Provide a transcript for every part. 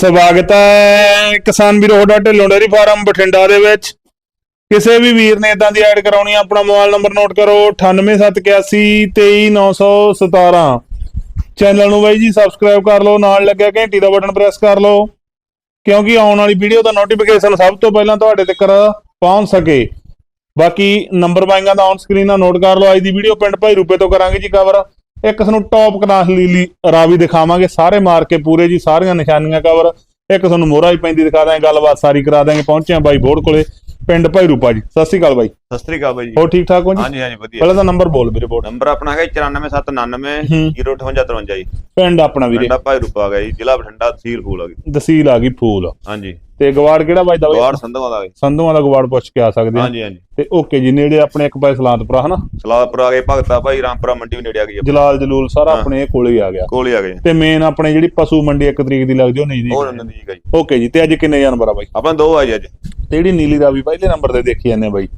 ਸਵਾਗਤ ਹੈ ਕਿਸਾਨ ਵੀਰੋ ਤੁਹਾਡਾ ਢਿੱਲੋਂ ਡੇਅਰੀ ਫਾਰਮ ਬਠਿੰਡਾ ਦੇ ਵਿੱਚ। ਕਿਸੇ ਵੀ ਵੀਰ ਨੇ ਇਦਾਂ ਦੀ ਐਡ ਕਰਾਉਣੀ ਆ, ਆਪਣਾ ਮੋਬਾਈਲ ਨੰਬਰ ਨੋਟ ਕਰੋ 9871823917 ਚੈਨਲ ਨੂੰ ਬਾਈ ਜੀ ਸਬਸਕ੍ਰਾਈਬ ਕਰ ਲਓ, ਨਾਲ ਲੱਗਿਆ ਘੰਟੀ ਦਾ ਬਟਨ ਪ੍ਰੈਸ ਕਰ ਲਓ, ਕਿਉਂਕਿ ਆਉਣ ਵਾਲੀ ਵੀਡੀਓ ਦਾ ਨੋਟੀਫਿਕੇਸ਼ਨ ਸਭ ਤੋਂ ਪਹਿਲਾਂ ਤੁਹਾਡੇ ਤੱਕ ਪਹੁੰਚ ਸਕੇ। ਬਾਕੀ ਨੰਬਰ ਬਾਈਆਂ ਦਾ ਔਨ ਸਕਰੀਨ ਨਾਲ ਨੋਟ ਕਰ ਲਓ, ਅੱਜ ਦੀ ਵੀਡੀਓ ਪਿੰਡ ਭਾਈ ਰੂਪੇ ਤੋਂ ਕਰਾਂਗੇ ਜੀ ਕਵਰ ਇੱਕ ਤੁਹਾਨੂੰ ਟੌਪ ਕਲਾਸ ਲੀਲੀ ਰਾਵੀ ਦਿਖਾਵਾਂਗੇ। ਸਾਰੇ ਮਾਰ ਕੇ ਪੂਰੇ ਜੀ ਸਾਰੀਆਂ ਨਿਸ਼ਾਨੀਆਂ ਕਵਰ ਇੱਕ ਤੁਹਾਨੂੰ ਮੋਹਰਾ ਹੀ ਪੈਂਦੀ ਦਿਖਾ ਦਾਂਗੇ ਗੱਲਬਾਤ ਸਾਰੀ ਕਰਾ ਦਾਂਗੇ ਪਹੁੰਚੇ ਆ ਬਾਈ ਬੋੜ ਕੋਲੇ ਪਿੰਡ ਭਾਈ ਰੂਪਾ ਜੀ। ਸਤਿ ਸ਼੍ਰੀ ਅਕਾਲ ਬਾਈ। ਸਤਿ ਸ੍ਰੀ ਅਕਾਲ ਬਾਈ ਜੀ। ਹੋਰ ਠੀਕ ਠਾਕ ਹੋ ਜੀ? ਹਾਂਜੀ ਹਾਂਜੀ ਵਧੀਆ। ਪਹਿਲਾਂ ਤਾਂ ਨੰਬਰ ਬੋਲ ਵੀਰੇ ਬੋੜ ਨੰਬਰ ਆਪਣਾ ਹੈਗਾ 94799 ਹੂੰ। 05853 ਜੀ। ਪਿੰਡ ਆਪਣਾ ਵੀਰੇ। ਪਿੰਡਾ ਭਾਈ ਰੂਪਾ ਗਿਆ ਜੀ ਜ਼ਿਲ੍ਹਾ ਬਠਿੰਡਾ ਤਹਿਸੀਲ ਫੂਲ ਆ ਗਈ ਤਹਿਸੀਲ ਆ ਗਈ ਫੂਲ। ਹਾਂਜੀ। ਤੇ ਗਵਾੜ ਕਿਹੜਾ ਵੱਜਦਾ ਬਾਈ? ਗਵਾੜ ਸੰਧਵਾ ਦਾ ਸੰਧੂਆਂ ਦਾ ਗਵਾੜ ਪੁੱਛ ਕੇ ਆ ਸਕਦੇ ਆ। ਹਾਂਜੀ ਹਾਂਜੀ। ਤੇ ਓਕੇ ਜੀ ਨੇੜੇ ਆਪਣੇ ਇੱਕ ਪਾਸੇ ਸਲਾਂਤਪੁਰਾ ਹਨਾ? ਸਲਾਦਪੁਰ ਆ ਗਏ ਭਗਤਾ ਭਾਈ ਰਾਮਪੁਰਾ ਮੰਡੀ ਵੀ ਨੇੜੇ ਆ ਗਈ ਆ। ਜਲਾਲ ਜਲੂਲ ਸਾਰਾ ਆਪਣੇ ਕੋਲੇ ਹੀ ਆ ਗਿਆ। ਕੋਲ ਆ ਗਏ। ਤੇ ਮੇਨ ਆਪਣੇ ਜਿਹੜੀ ਪਸ਼ੂ ਮੰਡੀ ਇੱਕ ਤਰੀਕ ਦੀ ਲੱਗਦੀ ਉਹ ਨਹੀਂ ਜੀ। ਹੋਰ ਨੰਦੀ ਜੀ। ਓਕੇ ਜੀ ਤੇ ਅੱਜ ਕਿੰਨੇ ਜਾਨਵਰ ਆ ਬਾਈ? ਆਪਣਾ ਦੋ ਆ ਜੀ ਅੱਜ। ਤੇ ਜਿਹੜੀ ਨੀਲੀ ਰਾਵੀ ਪਹਿਲੇ ਨੰਬਰ ਤੇ ਦੇਖੀ ਜਾਂਦੇ ਆ ਬਾਈ।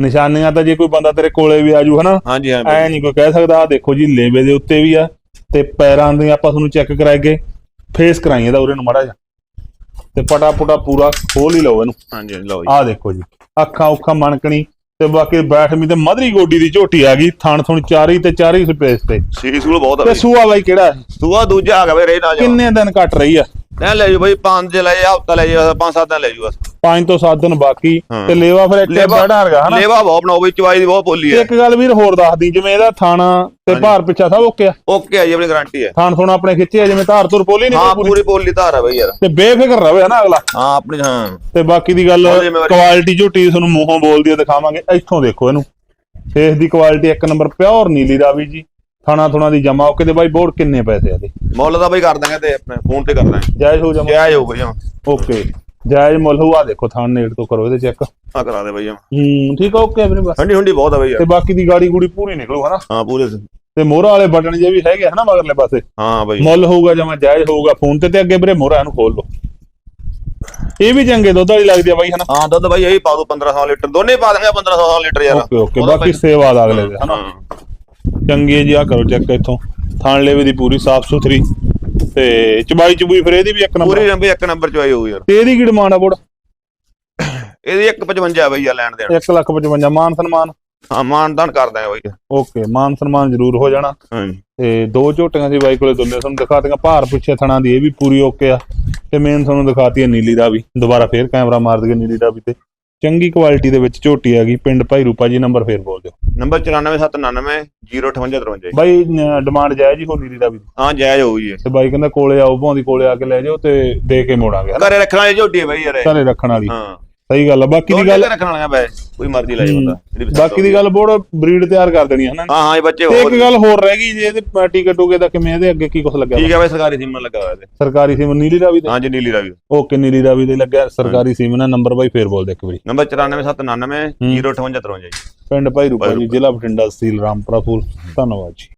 ਨਿਸ਼ਾਨੀਆਂ ਤਾਂ ਜੇ ਕੋਈ ਬੰਦਾ ਤੇਰੇ ਕੋਲੇ ਵੀ ਆਜੂ ਹਨਾ? ਹਾਂਜੀ ਹਾਂ ਐ ਨਹੀਂ ਕੋਈ ਕਹਿ ਸਕਦਾ ਆ ਦੇਖੋ ਜੀ ਲੇਵੇ ਦੇ ਉੱਤੇ ਵੀ ਆ ਤੇ ਪੈਰਾਂ ਦੇ ਆਪਾਂ ਤੁਹਾਨੂੰ ਚੈੱਕ ਕਰਾਏਗੇ ਫੇਸ ਕਰਾਈਏ ਦਾ ਉਰੇ ਨੂੰ ਮੜਾ ਜਾ ਤੇ ਪਟਾ ਪੁਟਾ ਪੂਰਾ ਖੋਲ ਹੀ ਲਓ ਇਹਨੂੰ। ਹਾਂਜੀ ਲਓ ਜੀ। ਆਹ ਦੇਖੋ ਜੀ ਅੱਖਾਂ ਉੱਖਾਂ ਮਣਕਣੀ ਤੇ ਬਾਕੀ ਬੈਠਵੀਂ ਤੇ ਮਧਰੀ ਗੋਡੀ ਦੀ ਝੋਟੀ ਆ ਗਈ ਥਣ ਥਣ ਚਾਰੀ ਤੇ ਚਾਰੀ ਸਪੇਸ ਤੇ। ਸੂਲ ਬਹੁਤ ਆ ਤੇ ਸੂਆ ਬਾਈ ਕਿਹੜਾ? ਸੂਆ ਦੂਜਾ ਆ ਗਿਆ ਬਾਈ ਰੇ ਨਾ ਜਾ ਕਿੰਨੇ ਦਿਨ ਕੱਟ ਰਹੀ ਆ? ਲੈ ਲੈ ਜੀ ਬਾਈ ਪੰਜ ਲੈ ਜਾ ਹਫਤਾ ਲੈ ਜਾ ਪੰਜ ਸੱਤ ਦਿਨ ਲੈ ਜੂ ਬਸ। ਪੰਜ ਤੋਂ 7 ਦਿਨ ਬਾਕੀ ਹਾਂ। ਤੇ ਲੇਵਾ ਫਿਰ ਇੱਕ ਬੜਾ ਹਰਗਾ ਹਨਾ। ਲੇਵਾ ਬਹੁਤ ਬਣਾਓ ਬਈ ਚਵਾਈ ਦੀ ਬਹੁਤ ਬੋਲੀ ਤੇ ਹੈ। ਇੱਕ ਗੱਲ ਵੀਰ ਹੋਰ ਦੱਸਦੀ ਜਿਵੇਂ ਇਹਦਾ ਥਾਣਾ ਤੇ ਭਾਰ ਪਿੱਛਾ ਸਭ ਓਕੇ ਆ? ਓਕੇ ਆ ਜੀ ਆਪਣੀ ਗਾਰੰਟੀ ਹੈ। ਥਾਣ ਥੋਣਾ ਆਪਣੇ ਖਿੱਚੇ ਆ ਜਿਵੇਂ ਧਾਰ ਤੁਰ ਪੋਲੀ ਹਾਂ ਨਹੀਂ ਪੂਰੀ ਪੂਰੀ ਬੋਲੀ ਧਾਰ ਆ ਬਾਈ ਯਾਰ। ਤੇ ਬੇਫਿਕਰ ਰਵੇ ਹਨਾ ਅਗਲਾ। ਹਾਂ ਆਪਣੀ ਹਾਂ। ਤੇ ਬਾਕੀ ਦੀ ਗੱਲ। ਕੁਆਲਿਟੀ ਝੋਟੀ ਤੁਹਾਨੂੰ ਮੂੰਹੋਂ ਬੋਲਦੀ ਆ ਦਿਖਾਵਾਂਗੇ। ਇੱਥੋਂ ਦੇਖੋ ਇਹਨੂੰ। ਫੇਸ ਦੀ ਕੁਆਲਿਟੀ ਇੱਕ ਨੰਬਰ ਪਿਓਰ ਨੀਲੀ ਰਾਵੀ ਜੀ। ਥਾਣਾ ਥੁਣਾ ਦੀ ਜਮਾ ਓਕੇ ਤੇ ਬਾਈ ਬੋਰਡ ਕਿੰਨੇ ਪੈਸੇ ਆ ਦੇ ਮੁੱਲ ਤਾਂ ਬਾਈ ਕਰ ਦਾਂਗੇ ਤੇ ਆਪਣੇ ਫੋਨ ਤੇ ਕਰ ਦਾਂਗੇ ਜਾਇਜ਼ ਹੋ ਜਮਾ ਜਾਇਜ਼ ਹੋਊਗਾ ਜੀ ਓਕੇ। ਜਾਇਜ਼ ਮੁੱਲ ਹੋਊ ਆ ਦੇਖੋ ਥਾਣ ਨੇੜ ਤੋਂ ਕਰੋ ਇਹਦੇ ਚੈੱਕ ਆ ਕਰਾ ਦੇ ਬਾਈ ਹੂੰ ਠੀਕ ਆ ਓਕੇ ਵੀਰੇ ਬਸ। ਹੰਡੀ ਹੁੰਡੀ ਬਹੁਤ ਆ ਯਾਰ। ਤੇ ਬਾਕੀ ਦੀ ਗਾੜੀ ਗੂੜੀ ਪੂਰੀ ਨਿਕਲੂ ਹਨਾ? ਹਾਂ ਪੂਰੇ। ਤੇ ਮੋਹਰਾ ਵਾਲੇ ਬਟਨ ਜੇ ਵੀ ਹੈਗੇ ਹਨਾ ਮਗਰਲੇ ਪਾਸੇ? ਹਾਂ ਬਾਈ। ਮੁੱਲ ਹੋਊਗਾ ਜਮਾ ਜਾਇਜ਼ ਹੋਊਗਾ ਫੋਨ ਤੇ ਤੇ ਅੱਗੇ ਵੀਰੇ ਮੋਹਰਾ ਇਹਨੂੰ ਖੋਲ ਲਓ। ਇਹ ਵੀ ਚੰਗੇ ਦੁੱਧ ਵਾਲੀ ਲੱਗਦੀ ਆ ਬਾਈ ਹਨਾ? ਹਾਂ ਦੁੱਧ ਬਾਈ ਇਹੀ ਪਾ ਦੋ 1500 ਲੀਟਰ। ਦੋਨੇ ਪਾ ਦਾਂਗੇ 1500 ਲੀਟਰ ਯਾਰ। ਓਕੇ ਓਕੇ ਬਾਕੀ ਸੇਵਾ ਦਾ ਅਗਲੇ ਦੇ ਹਨਾ? ਚੰਗੀ ਜੀ ਆ ਕਰੋ ਚੈੱਕ ਇੱਥੋਂ। ਥਾਣ ਲੇਵੇ ਦੀ ਪੂਰੀ ਸਾਫ਼ ਸੁਥਰੀ ਤੇ ਚਬਾਈ ਚਬੂਈ ਫਿਰ ਇਹਦੀ ਵੀ ਇੱਕ ਨੰਬਰ ਪੂਰੀ ਰੰਬੇ ਇੱਕ ਨੰਬਰ ਚ ਆਈ ਹੋਊ ਯਾਰ। ਤੇ ਇਹਦੀ ਕੀ ਡਿਮਾਂਡ ਆ ਬੋੜ? ਇਹਦੀ 155 ਬਾਈ ਆ ਲੈਣ ਦੇਣ। 1 ਲੱਖ 55 ਮਾਨ ਸਨਮਾਨ? ਹਾਂ ਮਾਨਦਾਨ ਕਰ ਦਾਂਗੇ ਬਾਈ। ਓਕੇ ਮਾਨ ਸਨਮਾਨ ਜ਼ਰੂਰ ਹੋ ਜਾਣਾ। ਹਾਂ ਤੇ ਦੋ ਝੋਟੀਆਂ ਸੀ ਬਾਈ ਕੋਲੇ ਦੁੱਲੇ ਤੁਹਾਨੂੰ ਦਿਖਾਤੀਆਂ ਭਾਰ ਪਿੱਛੇ ਥਣਾ ਦੀ ਇਹ ਵੀ ਪੂਰੀ ਓਕੇ ਆ। ਤੇ ਮੇਨ ਤੁਹਾਨੂੰ ਦਿਖਾਤੀ ਹੈ ਨੀਲੀ ਦਾ ਵੀ। ਦੁਬਾਰਾ ਫੇਰ ਕੈਮਰਾ ਮਾਰ ਦਈਏ ਨੀਲੀ ਦਾ ਵੀ ਤੇ। ਚੰਗੀ ਕੁਆਲਿਟੀ ਦੇ ਵਿੱਚ ਝੋਟੀ ਆ ਗਈ। ਪਿੰਡ ਭਾਈ ਰੂਪਾ ਜੀ ਨੰਬਰ ਫੇਰ ਬੋਲ ਦਿਓ। ਨੰਬਰ 94799 05853 ਬਾਈ ਡਿਮਾਂਡ ਜਾਇਜ਼ ਹੀ ਹੋ ਨੀਲੀ ਦਾ ਵੀ ਹਾਂ ਜਾਇਜ਼ ਹੋਊ ਜੀ ਤੇ ਬਾਈ ਕਹਿੰਦਾ ਕੋਲੇ ਆਓ ਭਾਂਦੀ ਕੋਲੇ ਆ ਕੇ ਲੈ ਜਾਓ ਤੇ ਦੇ ਕੇ ਮੋੜਾਂਗੇ ਘਰੇ ਰੱਖਣ ਵਾਲੀ ਝੋਟੀ ਹੈ ਬਾਈ ਯਾਰ। ਘਰੇ ਰੱਖਣ ਵਾਲੀ। ਹਾਂ। ਸਹੀ ਗੱਲ ਆ ਬਾਕੀ ਦੀ ਗੱਲ ਰੱਖਣ ਵਾਲੀਆਂ ਬੈ ਕੋਈ ਮਰਜ਼ੀ ਲੈ ਜਾ ਬੰਦਾ ਜਿਹੜੀ ਪਸੰਦ ਬਾਕੀ ਦੀ ਗੱਲ ਬੋੜ ਬਰੀਡ ਤਿਆਰ ਕਰ ਦੇਣੀ ਹੈ ਹਾਂ ਹਾਂ ਇਹ ਬੱਚੇ ਤੇ ਹੋਰ ਇੱਕ ਗੱਲ ਹੋਰ ਰਹਿ ਗਈ ਜੇ ਇਹਦੇ ਟਿਕਟ ਟੂਕੇ ਦਾ ਕਿਵੇਂ ਇਹਦੇ ਅੱਗੇ ਕੀ ਕੁਝ ਲੱਗਿਆ? ਠੀਕ ਹੈ ਬਾਈ ਸਰਕਾਰੀ ਸੀਮਨ ਲੱਗਾ ਹੋਇਆ ਤੇ ਸਰਕਾਰੀ ਸਿਮ ਨੀਲੀ ਰਾਵੀ ਦੇ ਹਾਂਜੀ ਨੀਲੀ ਰਾਵੀ। ਓਕੇ ਨੀਲੀ ਰਾਵੀ ਦੇ ਲੱਗਿਆ ਸਰਕਾਰੀ ਸਿਮ ਨਾਲ ਨੰਬਰ ਬਾਈ ਫੇਰ ਬੋਲ ਦੇ ਇੱਕ ਵਾਰੀ। ਨੰਬਰ 94799 05853 ਜੀ। ਪਿੰਡ ਭਾਈ ਰੂਪਾ ਜੀ ਜ਼ਿਲ੍ਹਾ ਬਠਿੰਡਾ ਤਹਿਸੀਲ ਰਾਮਪੁਰਾ ਫੂਲ। ਧੰਨਵਾਦ ਜੀ।